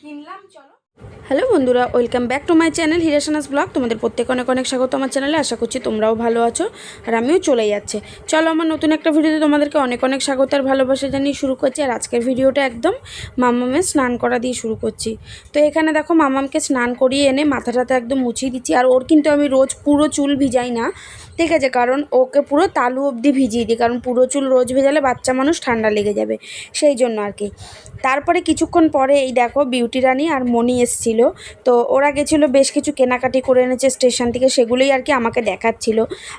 কিনলাম, চলো। হ্যালো বন্ধুরা, welcome back to my channel হিরাসানাস blog. তোমাদের প্রত্যেক অনেক অনেক স্বাগত আমার চ্যানেলে, আশা করছি তোমরাও ভালো আছো আর আমিও চলে যাচ্ছে। চলো আমার নতুন একটা ভিডিওতে তোমাদেরকে অনেক অনেক স্বাগত আর ভালোবাসা জানিয়ে শুরু করছি। আর আজকের ভিডিওটা একদম মামামের স্নান করা দিয়ে শুরু করছি। তো এখানে দেখো মামামকে স্নান করিয়ে এনে মাথা টাথা একদম মুছিয়ে দিচ্ছি। আর ওর কিন্তু আমি রোজ পুরো চুল ভিজাই না। ঠিক আছে, কারণ ওকে পুরো তালু অবধি ভিজিয়ে দিই, কারণ পুরো চুল রোজ ভেজালে বাচ্চা মানুষ ঠান্ডা লেগে যাবে, সেই জন্য আর কি। তারপরে কিছুক্ষণ পরে এই দেখো বিউটি রানী আর মণি এসছিল, তো ওরা গেছিল বেশ কিছু কেনাকাটি করে এনেছে স্টেশন থেকে, সেগুলোই আর কি আমাকে দেখাচ্ছিল।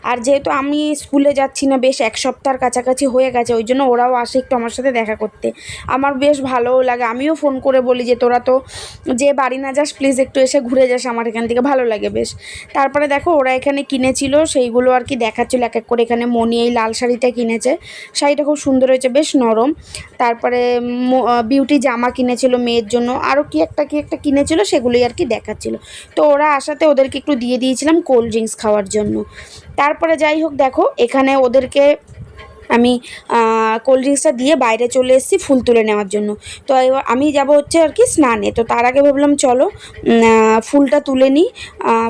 আর যেহেতু আমি স্কুলে যাচ্ছি না, বেশ এক সপ্তাহের কাছাকাছি হয়ে গেছে, ওই জন্য ওরাও আসে একটু আমার সাথে দেখা করতে। আমার বেশ ভালোও লাগে, আমিও ফোন করে বলি যে, তোরা তো যে বাড়ি না যাস প্লিজ একটু এসে ঘুরে যাস আমার এখান থেকে, ভালো লাগে বেশ। তারপরে দেখো ওরা এখানে কিনেছিল, সেইগুলো আর কি দেখাচ্ছিল, এক এক করে এখানে মনি এই লাল শাড়িটা কিনেছে। শাড়িটা খুব সুন্দর হয়েছে, বেশ নরম। তারপরে বিউটি জামা কিনেছিল মেয়ের জন্য। আরও কি একটা কি একটা কিনেছিল সেগুলোই আর কি দেখাচ্ছিল। তো ওরা আসাতে ওদেরকে একটু দিয়ে দিয়েছিলাম কোল্ড ড্রিঙ্কস খাওয়ার জন্য। তারপরে যাই হোক, দেখো, এখানে ওদেরকে আমি কোল্ড ড্রিঙ্কসটা দিয়ে বাইরে চলে এসেছি ফুল তুলে নেওয়ার জন্য। তো এবার আমি যাব হচ্ছে আর কি স্নানে। তো তার আগে ভাবলাম চলো ফুলটা তুলে নিই।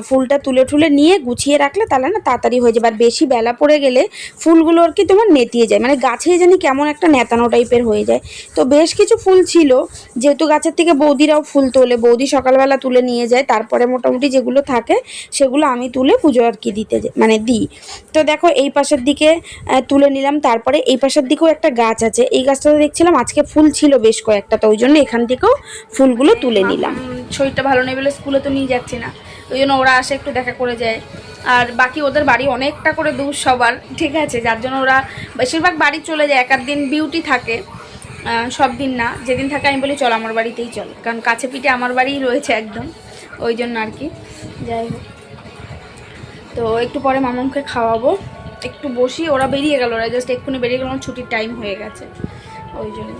ফুলটা তুলে টুলে নিয়ে গুছিয়ে রাখলে তাহলে না তাড়াতাড়ি হয়ে যাবে। আর বেশি বেলা পড়ে গেলে ফুলগুলো আর কি তোমার নেতিয়ে যায়। মানে গাছে জানি কেমন একটা নেতানো টাইপের হয়ে যায়। তো বেশ কিছু ফুল ছিল, যেহেতু গাছের থেকে বৌদিরাও ফুল তোলে। বৌদি সকালবেলা তুলে নিয়ে যায়। তারপরে মোটামুটি যেগুলো থাকে, সেগুলো আমি তুলে পুজো আর কি দিতে মানে দিই। তো দেখো এই পাশের দিকে তুলে নিলাম। তারপরে এই পাশের দিকেও একটা গাছ আছে। এই গাছটাতে দেখছিলাম আজকে ফুল ছিল বেশ কয়েকটা, তো ওই জন্য এখান থেকেও ফুলগুলো তুলে নিলাম। শরীরটা ভালো নেই বলে স্কুলে তো নিয়ে যাচ্ছি না। ওই জন্য ওরা আসে একটু দেখা করে যায়। আর বাকি ওদের বাড়ি অনেকটা করে দূর সবার, ঠিক আছে? যার জন্য ওরা বেশিরভাগ বাড়ি চলে যায়, এক দিন বিউটি থাকে। সব দিন না, যেদিন থাকে আমি বলি চল আমার বাড়িতেই চল, কারণ কাছে পিঠে আমার বাড়িই রয়েছে একদম, ওই জন্য আর কি। যাই হোক। তো একটু পরে মামামকে খাওয়াবো। একটু বসি ওরা বেরিয়ে গেল, ওরা জাস্ট এক্ষুনি বেরিয়ে গেল, আমার ছুটির টাইম হয়ে গেছে। ওই জন্য।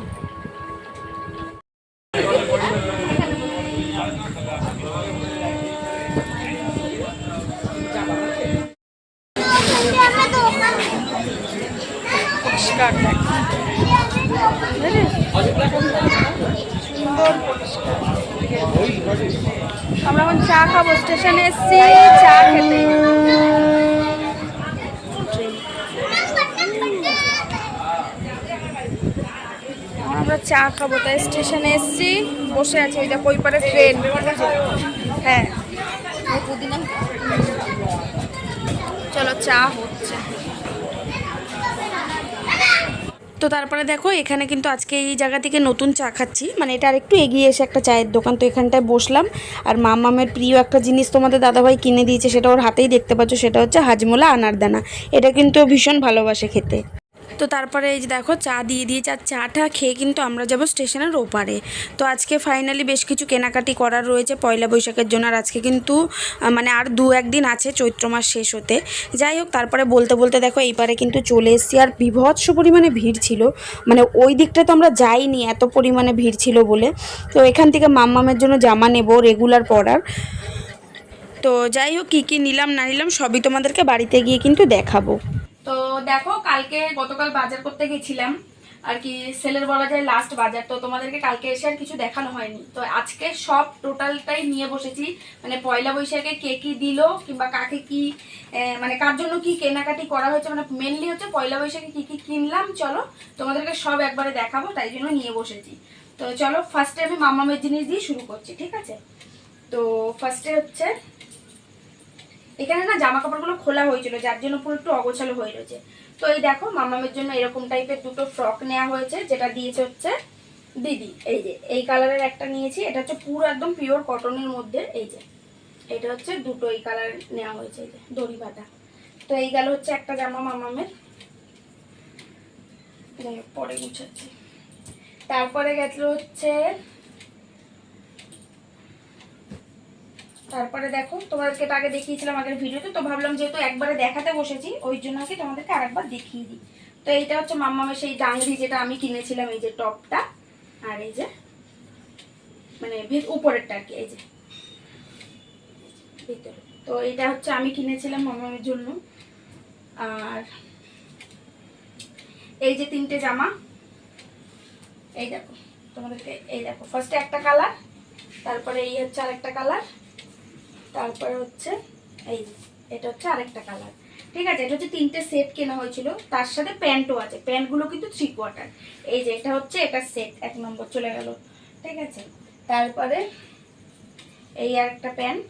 আমরা এখন চা খাব। স্টেশনে এসছি, চা খেতে। আমরা চা খাব, তাই স্টেশনে এসছি। বসে আছি, ওই দেখ, ওই পারে ট্রেন। হ্যাঁ। চলো, চা হচ্ছে। তো তারপরে দেখো, এখানে কিন্তু আজকে এই জায়গা থেকে নতুন চা খাচ্ছি। মানে এটা আর একটু এগিয়ে এসে একটা চায়ের দোকান, তো এখানটায় বসলাম। আর মামামের প্রিয় একটা জিনিস তোমাদের দাদাভাই কিনে দিয়েছে, সেটা ওর হাতেই দেখতে পাচ্ছ, সেটা হচ্ছে হাজমোলা আনারদানা। এটা কিন্তু ভীষণ ভালোবাসে খেতে। তো তারপরে এই যে দেখো, চা দিয়ে দিয়েছে আর চাটা খেয়ে কিন্তু আমরা যাব স্টেশনের ওপারে। তো আজকে ফাইনালি বেশ কিছু কেনাকাটি করার রয়েছে পয়লা বৈশাখের জন্য, আর আজকে কিন্তু মানে আর দু একদিন আছে চৈত্র মাস শেষ হতে। যাই হোক, তারপরে বলতে বলতে দেখো এই পারে কিন্তু চলে এসেছি, আর বিভৎস পরিমাণে ভিড় ছিল। মানে ওই দিকটা তো আমরা যাইনি, এত পরিমাণে ভিড় ছিল বলে। তো এখান থেকে মাম্মামের জন্য জামা নেব রেগুলার পরার। তো যাই হোক, কী কী নিলাম না নিলাম সবই তোমাদেরকে বাড়িতে গিয়ে কিন্তু দেখাবো। তো দেখো, কালকে গতকাল বাজার করতে গেছিলাম। আর কি, সেলের বলা যায় লাস্ট বাজার। তো তোমাদেরকে কালকে এসে আর কিছু দেখানো হয়নি। তো আজকে সব টোটালটাই নিয়ে বসেছি। মানে পয়লা বৈশাখে কে কি দিল, কিংবা কাকে কি মানে কার জন্য কি কেনাকাটি করা হয়েছে মানে মেনলি হচ্ছে পয়লা বৈশাখে কি কি কিনলাম, চলো তোমাদেরকে সব একবারে দেখাবো, তাই জন্য নিয়ে বসেছি। তো চলো ফার্স্টে আমি মামামের জিনিস দিয়ে শুরু করছি, ঠিক আছে? তো ফার্স্টে হচ্ছে এখানে না জামা কাপড়গুলো খোলা হয়েছিল, যার জন্য পুরো একটু অগোছালো হয়ে রয়েছে। তো এই দেখো, মামামের জন্য এরকম টাইপের দুটো ফ্রক নেওয়া হয়েছে, যেটা দিয়েছে হচ্ছে দিদি। এই যে, এই কালারের একটা নিয়েছি, এটা হচ্ছে পুরো একদম পিওর কটনের মধ্যে, এই যে। এটা হচ্ছে দুটো এই কালার নেওয়া হয়েছে, এই যে, দড়ি বাঁধা তো এই গেল হচ্ছে একটা জামা মামামের। পরে গুছাচ্ছি। তারপরে গেছিল হচ্ছে তারপরে দেখো, তোমাদেরকে তো আগে দেখিয়েছিলাম আগের ভিডিওতে তো ভাবলাম যেহেতু একবারে দেখাতে বসেছি, ওই জন্য কি তোমাদেরকে আরেকবার দেখিয়ে দিই। তো এইটা হচ্ছে মাম্মামের সেই ডাংরি যেটা আমি কিনেছিলাম, এই যে টপটা, আর এই যে মানে উপরেরটা আর কি, এই যে। ভিতরে। তো এটা হচ্ছে আমি কিনেছিলাম মামামের জন্য। আর এই যে তিনটে জামা, এই দেখো, তোমাদেরকে এই দেখো ফার্স্টে একটা কালার তারপরে এই হচ্ছে আরেকটা কালার তারপরে হচ্ছে এই এটা হচ্ছে আরেকটা কালার ঠিক আছে, এটা হচ্ছে তিনটে সেট কেনা হয়েছিল। তার সাথে প্যান্টও আছে। প্যান্টগুলো কিন্তু থ্রি কোয়ার্টার এই যে, এটা হচ্ছে এটা সেট এক নম্বর চলে গেল। ঠিক আছে, তারপরে এই আর একটা প্যান্ট,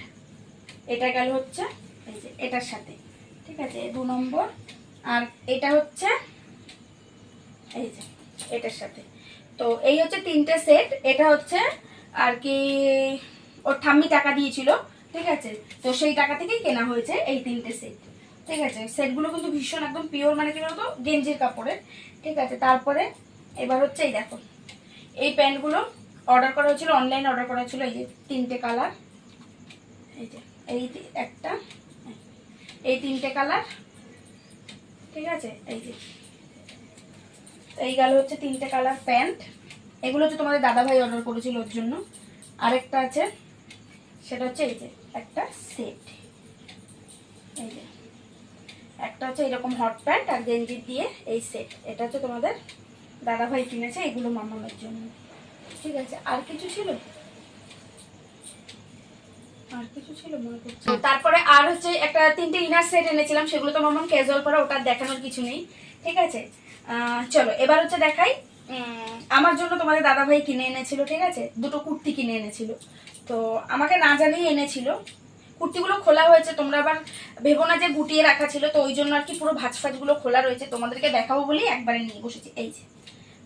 এটা গেল হচ্ছে এই যে, এটার সাথে। ঠিক আছে দু নম্বর। আর এটা হচ্ছে এই যে, এটার সাথে। তো এই হচ্ছে তিনটে সেট এটা হচ্ছে আর কি, ওর ঠাম্মি টাকা দিয়েছিল। ঠিক আছে? তো সেই টাকা থেকেই কেনা হয়েছে এই তিনটে সেট ঠিক আছে? সেটগুলো কিন্তু ভীষণ একদম পিওর মানে কি বলতো? গেঞ্জির কাপড়ের। ঠিক আছে? তারপরে এবার হচ্ছে এই দেখো। এই প্যান্টগুলো অর্ডার করা হয়েছিল অনলাইনে অর্ডার করা হয়েছিল এই যে তিনটে কালার এই যে, এই একটা, এই তিনটে কালার ঠিক আছে? এই যে, এই গেল হচ্ছে তিনটে কালার প্যান্ট এগুলো হচ্ছে তোমাদের দাদাভাই অর্ডার করেছিল ওর জন্য। আরেকটা আছে সেটা হচ্ছে এই যে একটা সেট এই যে একটা হচ্ছে এরকম হট প্যান্ট আর গেঞ্জি দিয়ে এই সেট এটা হচ্ছে তোমাদের দাদাভাই কিনেছে এগুলো জন্য। ঠিক আছে আর কিছু ছিল? আর কিছু ছিল মনে করছি তারপরে আর হচ্ছে একটা তিনটে ইনার সেট এনেছিলাম সেগুলো তো মামাম ক্যাজুয়াল পরা ওটা দেখানোর কিছু নেই। ঠিক আছে? আহ, চলো এবার হচ্ছে দেখাই আমার জন্য তোমাদের দাদাভাই কিনে এনেছিল ঠিক আছে? দুটো কুর্তি কিনে এনেছিল। তো আমাকে না জানিয়ে এনেছিল। কুর্তিগুলো খোলা হয়েছে, তোমরা আবার ভেবো না যে গুটিয়ে রাখা ছিল, তো ওই জন্য আর কি পুরো ভাঁজ ফাজগুলো খোলা রয়েছে। তোমাদেরকে দেখাবো বলেই একবারে নিয়ে বসেছি। এই যে,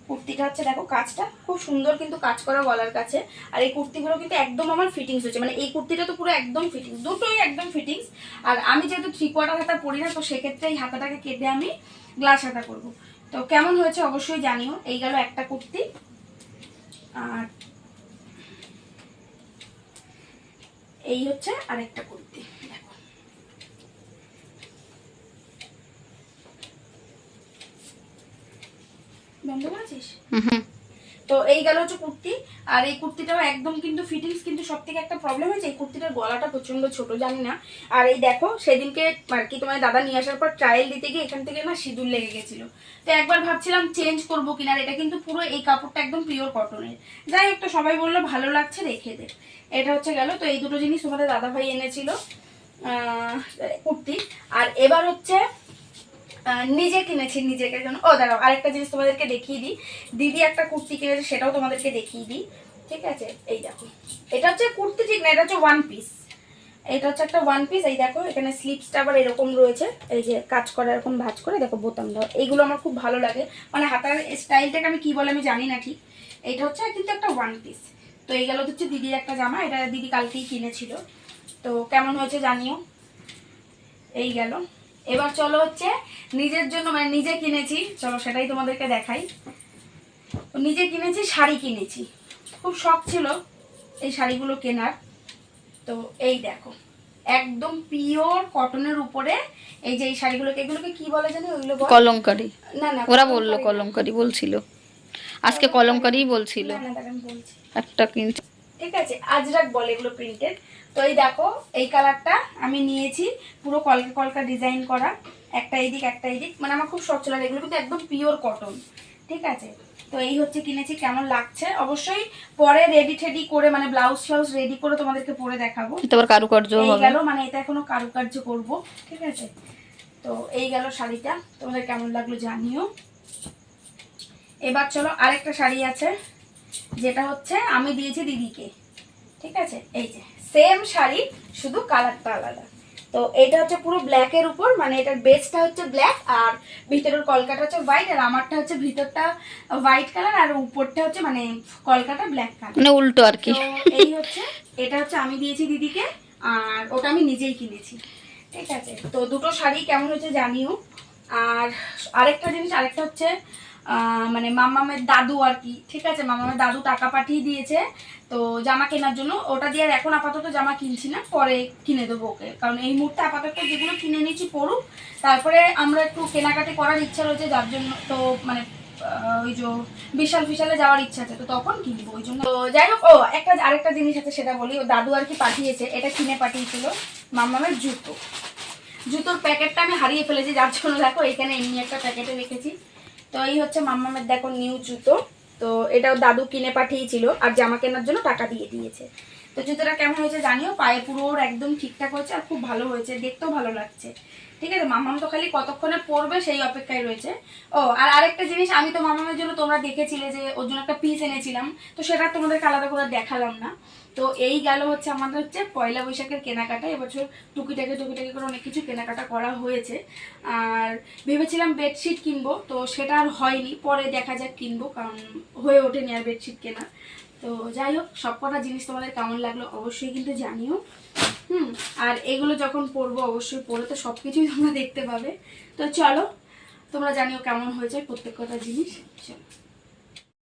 কুর্তিটা হচ্ছে দেখো কাজটা খুব সুন্দর কিন্তু কাজ করা গলার কাছে। আর এই কুর্তিগুলো কিন্তু একদম আমার ফিটিংস হচ্ছে মানে এই কুর্তিটা তো পুরো একদম ফিটিংস দুটোই একদম ফিটিংস আর আমি যেহেতু থ্রি কোয়ার্টার হাতা পরি না, তো সেক্ষেত্রে এই হাতাটাকে কেটে আমি গ্লাস হাতা করব। তো কেমন হয়েছে অবশ্যই জানিও। এই গেল একটা কুর্তি। আর এই হচ্ছে আরেকটা কুর্তি দেখো। বন্ধ করেছিস তো এই গেল হচ্ছে কুর্তি, আর এই কুর্তিটাও একদম কিন্তু ফিটিংস কিন্তু সব থেকে একটা প্রবলেম হয়েছে, এই কুর্তিটার গলাটা প্রচণ্ড ছোট, জানি না। আর এই দেখো, সেদিনকে আর কি তোমার দাদা নিয়ে আসার পর ট্রায়াল দিতে গিয়ে এখান থেকে না সিঁদুর লেগে গেছিল। তো একবার ভাবছিলাম চেঞ্জ করব কিনা এটা কিন্তু পুরো এই কাপড়টা একদম পিওর কটনের যাই হোক তো সবাই বলল, ভালো লাগছে, রেখে দে। এটা হচ্ছে গেল। তো এই দুটো জিনিস তোমাদের দাদা ভাই এনেছিল কুর্তি। আর এবার হচ্ছে নিজে কিনেছি নিজেকে জন্য ও, দাঁড়াও, আরেকটা জিনিস তোমাদেরকে দেখিয়ে দিই। দিদি একটা কুর্তি কিনেছে, সেটাও তোমাদেরকে দেখিয়ে দিই। ঠিক আছে? এই দেখো। এটা হচ্ছে কুর্তি ঠিক না, এটা হচ্ছে ওয়ান পিস এটা হচ্ছে একটা ওয়ান পিস এই দেখো, এখানে স্লিপসটা আবার এরকম রয়েছে। এই যে কাজ করা, এরকম ভাঁজ করে, দেখো, বোতাম দাও এইগুলো আমার খুব ভালো লাগে। মানে হাতার স্টাইলটাকে আমি কি বলে আমি জানি না ঠিক। এইটা হচ্ছে কিন্তু একটা ওয়ান পিস তো এই গেল হচ্ছে দিদির একটা জামা, এটা দিদি কালকেই কিনেছিল। তো কেমন হয়েছে জানিও? এই গেল। এবার চলো হচ্ছে নিজের জন্য মানে নিজে কিনেছি। চলো সেটাই তোমাদেরকে দেখাই। নিজে কিনেছি শাড়ি কিনেছি। খুব শখ ছিল এই শাড়িগুলো কেনার। তো এই দেখো একদম পিওর কটনের উপরে এই যে এই শাড়িগুলোকে এগুলোকে কি বলে জানি? ওইগুলো কলমকারি না না ওরা বলল কলমকারি বলছিল। আজকে কলমকারিই বলছিল। একটা কিনছে ঠিক আছে আজরাক বলে এগুলো প্রিন্টেড তো এই দেখো এই কালারটা আমি নিয়েছি। পুরো কলকা কলকা ডিজাইন করা। একটা এদিক একটা এদিক মানে আমার খুব ছিল আর এগুলো কিন্তু একদম পিওর কটন ঠিক আছে? তো এই হচ্ছে কিনেছি কেমন লাগছে? অবশ্যই পরে রেডি টেডি করে মানে ব্লাউজ ফ্লাউজ রেডি করে তোমাদেরকে পরে দেখাবো। এটা কারুকার্য গেল মানে এটা এখনও কারুকার্য করব। ঠিক আছে? তো এই গেল শাড়িটা। তোমাদের কেমন লাগল জানিও। এবার চলো আরেকটা শাড়ি আছে যেটা হচ্ছে আমি দিয়েছি দিদিকে। ঠিক আছে? এই যে সেম শাড়ি শুধু কালারটা আলাদা। তো এটা হচ্ছে পুরো ব্ল্যাকের উপর মানে এটার বেসটা হচ্ছে ব্ল্যাক আর ভিতরের কলকাটা হচ্ছে হোয়াইট আর আমারটা হচ্ছে ভিতরটা হোয়াইট কালার আর উপরটা হচ্ছে মানে কলকাটা ব্ল্যাক কালার মানে উল্টো আর কি। এই হচ্ছে এটা হচ্ছে আমি দিয়েছি দিদিকে আর ওটা আমি নিজেই কিনেছি। ঠিক আছে? তো দুটো শাড়ি কেমন হচ্ছে জানিও। আর আরেকটা জিনিস আরেকটা হচ্ছে মানে মামামের দাদু আর কি। ঠিক আছে, মামামের দাদু টাকা পাঠিয়ে দিয়েছে, তো জামা কেনার জন্য। ওটা দিয়ে আর এখন আপাতত জামা কিনছি না, পরে কিনে দেবো ওকে। কারণ এই মুহূর্তে আপাতত যেগুলো কিনে নিয়েছি পড়ুক তারপরে আমরা একটু কেনাকাটি করার ইচ্ছা রয়েছে, যার জন্য তো মানে ওই যে বিশাল ফিশালে যাওয়ার ইচ্ছা আছে, তো তখন কিনবো ওই জন্য। তো যাই হোক, ও, একটা আরেকটা জিনিস আছে সেটা বলি। ও দাদু আর কি পাঠিয়েছে, এটা কিনে পাঠিয়েছিল মামামের জুতো। জুতোর প্যাকেটটা আমি হারিয়ে ফেলেছি, যার জন্য দেখো এখানে এমনি একটা প্যাকেটে রেখেছি। তো এই হচ্ছে মাম্মামের, দেখো নিউ জুতো। তো এটাও দাদু কিনে পাঠিয়েছিল আর জামা কেনার জন্য টাকা দিয়ে দিয়েছে। তো জুতোটা কেমন হয়েছে জানিও? পায়ে পুরো একদম ঠিকঠাক হয়েছে আর খুব ভালো হয়েছে। দেখতেও ভালো লাগছে। ঠিক আছে মামাম তো খালি কতক্ষণে পরবে সেই অপেক্ষায় রয়েছে। ও, আর আরেকটা জিনিস, আমি তো মামামের জন্য তোমরা দেখেছিলে যে ওর জন্য একটা পিস এনেছিলাম। তো সেটা তোমাদেরকে আলাদা করে দেখালাম না। তো এই গেল হচ্ছে আমাদের হচ্ছে পয়লা বৈশাখের কেনাকাটা। এবছর টুকিটাকি টুকিটাকি করে অনেক কিছু কেনাকাটা করা হয়েছে। আর ভেবেছিলাম বেডশিট কিনবো, তো সেটা আর হয়নি। পরে দেখা যাক কিনবো, কারণ হয়ে ওঠেনি আর বেডশিট কেনা। তো যাই হোক সব কটা জিনিস তোমাদের কেমন লাগল অবশ্যই কিন্তু জানিও। হুম, আর এগুলো যখন পরবো অবশ্যই পরে, তো সব কিছুই তোমরা দেখতে পাবে। তো চলো, তোমরা জানিও কেমন হয়েছে প্রত্যেক কটা জিনিস। চলো।